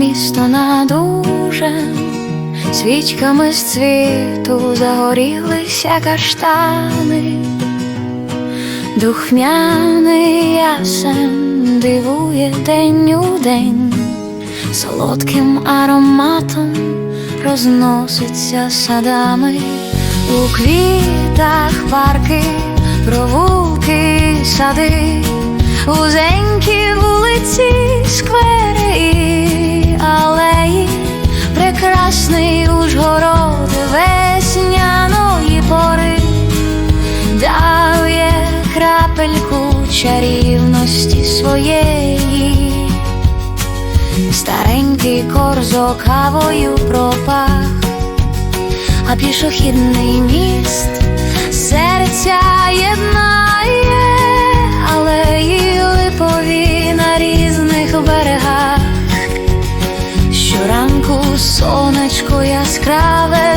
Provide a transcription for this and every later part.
місто над ужем, свічками з цвіту загорілися каштани, духмяний ясен дивує день у день, солодким ароматом розноситься садами, у квітах парки, провулки, сади, узенькі вулиці, чарівності своєї. Старенький корзо кавою пропах, а пішохідний міст серця єднає, алеї липові на різних берегах. Щоранку сонечко яскраве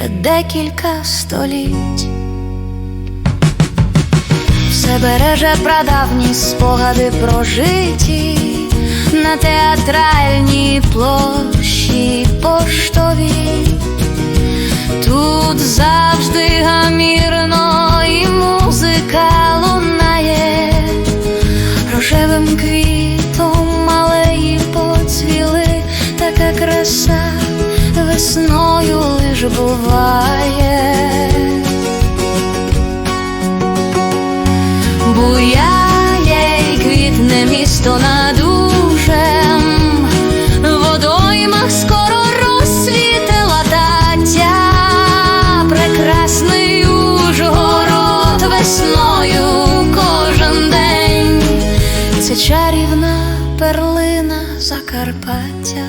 вже декілька століть. Все береже прадавні спогади прожиті на театральній площі поштовій. буває, буяє й квітне місто на душем, водоймах скоро розсвітила таття, прекрасний Ужгород весною кожен день, це чарівна перлина Закарпаття.